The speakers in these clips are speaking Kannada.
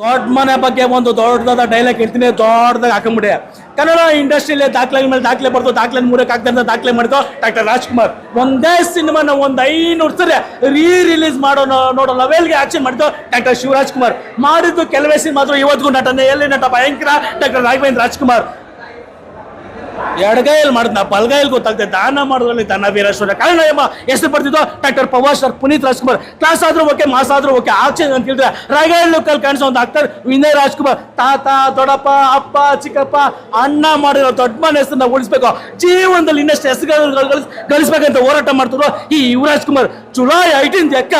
ದೊಡ್ಡ ಮನೆ ಬಗ್ಗೆ ಒಂದು ದೊಡ್ಡದಾದ ಡೈಲಾಗ್ ಹೇಳ್ತೀನಿ, ದೊಡ್ಡದಾಗಿ ಹಾಕೊಂಬಿಡಿ. ಕನ್ನಡ ಇಂಡಸ್ಟ್ರಿಯಲ್ಲಿ ದಾಖಲೆ ಮೇಲೆ ದಾಖಲೆ ಬರ್ತು ದಾಖಲೆ ಮೂರಕ್ಕೆ ಹಾಕ್ದಂತ ದಾಖಲೆ ಮಾಡ್ತೋ ಡಾಕ್ಟರ್ ರಾಜ್ಕುಮಾರ್, ಒಂದೇ ಸಿನಿಮಾನ ಒಂದು ಐನೂರು ಸರಿ ರೀ ರಿಲೀಸ್ ಮಾಡೋ ನೋಡೋ ಲೆವೆಲ್ಗೆ ಆಕ್ಷನ್ ಮಾಡ್ತೋ ಡಾಕ್ಟರ್ ಶಿವರಾಜ್ ಕುಮಾರ್ ಮಾಡಿದ್ದು ಕೆಲವೇ ಸಿನಿಮಾ ಇವತ್ತಿಗೂ ನಟನೆ, ಎಲ್ಲಿ ನಟ? ಭಯಂಕರ. ಡಾಕ್ಟರ್ ರಾಘವೇಂದ್ರ ರಾಜ್ಕುಮಾರ್ ಎಡಗೈಯಲ್ಲಿ ಮಾಡಿದ್ನ ಬಲಗೈಯಲ್ಲಿ ಗೊತ್ತಾಗ್ತದೆ ದಾನ ಮಾಡೋದ್ರಲ್ಲಿ ದಾನ ವೀರೇಶ್ವರ ಕಾರಣ ಎಂಬ ಹೆಸರು ಬರ್ತಿದ್ದು doctor Pawar sir, Puneeth Rajkumar. Class ಆದ್ರೂ ಓಕೆ, ಮಾಸ್ ಆದ್ರೂ ಓಕೆ ಆಕ್ಷನ್ ಅಂತ ಹೇಳಿದ್ರೆ ರಾಗೈಲ್ ಲುಕ್ಕಲ್ಲಿ ಕಾಣಿಸೋ ಒಂದು ಆಕ್ಟರ್ ವಿನಯ್ ರಾಜ್ಕುಮಾರ್. ತಾತ, ದೊಡ್ಡಪ್ಪ, ಅಪ್ಪ, ಚಿಕ್ಕಪ್ಪ, ಅಣ್ಣ ಮಾಡಿರೋ ದೊಡ್ಡ ಮನೆ ಹೆಸರನ್ನ ಉಳಿಸ್ಬೇಕು. ಜೀವನದಲ್ಲಿ ಇನ್ನಷ್ಟು ಹೆಸರು ಗಳಿಸ್ಬೇಕಂತ ಹೋರಾಟ ಮಾಡ್ತಿದ್ರು ಈ Yuvaraj Kumar. July eighteen Ekka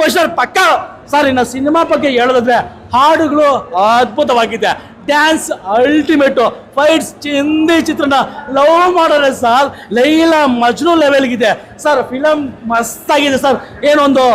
buster ಪಕ್ಕ. ಸರ್, ಇನ್ನು ಸಿನಿಮಾ ಬಗ್ಗೆ ಹೇಳೋದಾದ್ರೆ ಹಾಡುಗಳು ಅದ್ಭುತವಾಗಿದೆ. ಡ್ಯಾನ್ಸ್ ಅಲ್ಟಿಮೇಟು ಫೈಟ್ಸ್ ಚಿಂದಿ ಚಿತ್ರನ ಲವ್ ಮಾಡೋರೆ ಸರ್ ಲೈಲಾ ಮಜ್ನು ಲೆವೆಲ್ಗಿದೆ ಸರ್ ಫಿಲಮ್ ಮಸ್ತಾಗಿದೆ ಸರ್ ಏನೊಂದು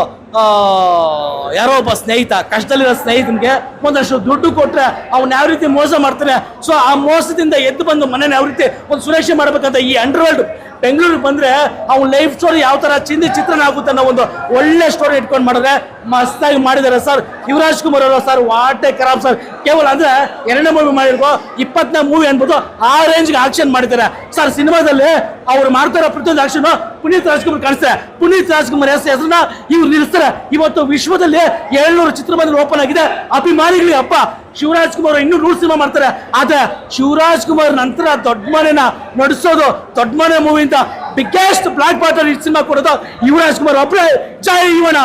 ಯಾರೋ ಒಬ್ಬ ಸ್ನೇಹಿತ, ಕಷ್ಟದಲ್ಲಿರೋ ಸ್ನೇಹಿತನಿಗೆ ಒಂದಷ್ಟು ದುಡ್ಡು ಕೊಟ್ಟರೆ ಅವನು ಯಾವ ರೀತಿ ಮೋಸ ಮಾಡ್ತಾನೆ. ಸೊ ಆ ಮೋಸದಿಂದ ಎದ್ದು ಬಂದು ಮನೇನ ಯಾವ ರೀತಿ ಒಂದು ಸುರಕ್ಷೆ ಮಾಡಬೇಕಂತ ಈ ಅಂಡರ್ವರ್ಲ್ಡ್ ಬೆಂಗಳೂರಿಗೆ ಬಂದ್ರೆ ಅವ್ನ ಲೈಫ್ ಸ್ಟೋರಿ ಯಾವ ತರ ಚಿಂದಿ ಚಿತ್ರಣ ಆಗುತ್ತೆ ಅನ್ನೋ ಒಂದು ಒಳ್ಳೆ ಸ್ಟೋರಿ ಇಟ್ಕೊಂಡು ಮಾಡಿದ್ರೆ ಮಸ್ತಾಗಿ ಮಾಡಿದ್ದಾರೆ ಸರ್ ಯುವರಾಜ್ ಕುಮಾರ್ ಅವರು ಸರ್ ವಾಟೆ ಕರಾಬ್ ಸರ್ ಕೇವಲ ಅಂದ್ರೆ ಎರಡನೇ ಮೂವಿ ಮಾಡಿರ್ಕೋ, ಇಪ್ಪತ್ತನೇ ಮೂವಿ ಅನ್ಬಿಟ್ಟು ಆ ರೇಂಜ್ಗೆ ಆಕ್ಷನ್ ಮಾಡಿದ್ದಾರೆ. ಸರ್ ಸಿನಿಮಾದಲ್ಲಿ ಅವ್ರು ಮಾಡ್ತಾರೋ ಪ್ರತಿಯೊಂದು ಆಕ್ಷನ್ ಪುನೀತ್ ರಾಜ್ಕುಮಾರ್ ಕಾಣಿಸ್ತಾರೆ. ಪುನೀತ್ ರಾಜ್ಕುಮಾರ್ ಹೆಸರು ಹೆಸರನ್ನ ಇವ್ರು ನಿಲ್ಲಿಸ್ತಾರೆ. ಇವತ್ತು ವಿಶ್ವದಲ್ಲಿ ಏಳ್ನೂರು ಚಿತ್ರಮಂದಿರ ಓಪನ್ ಆಗಿದೆ. ಅಭಿಮಾನಿಗಳಿಗೆ ಅಪ್ಪ ಶಿವರಾಜ್ ಕುಮಾರ್ ಇನ್ನೂ ರೂಲ್ ಸಿನಿಮಾ ಮಾಡ್ತಾರೆ. ಆದರೆ ಶಿವರಾಜ್ ಕುಮಾರ್ ನಂತರ ದೊಡ್ಡ ಮನೆನ ನಡೆಸೋದು ದೊಡ್ಡ ಮನೆ ಮೂವಿಯಿಂದ ಬಿಗ್ಗೆಸ್ಟ್ ಬ್ಲಾಕ್ ಬಾಟರ್ ಸಿನಿಮಾ ಕೊಡೋದು ಯುವರಾಜ್ ಕುಮಾರ್. ಒಬ್ಬರೇ ಜೈ ಯುವನ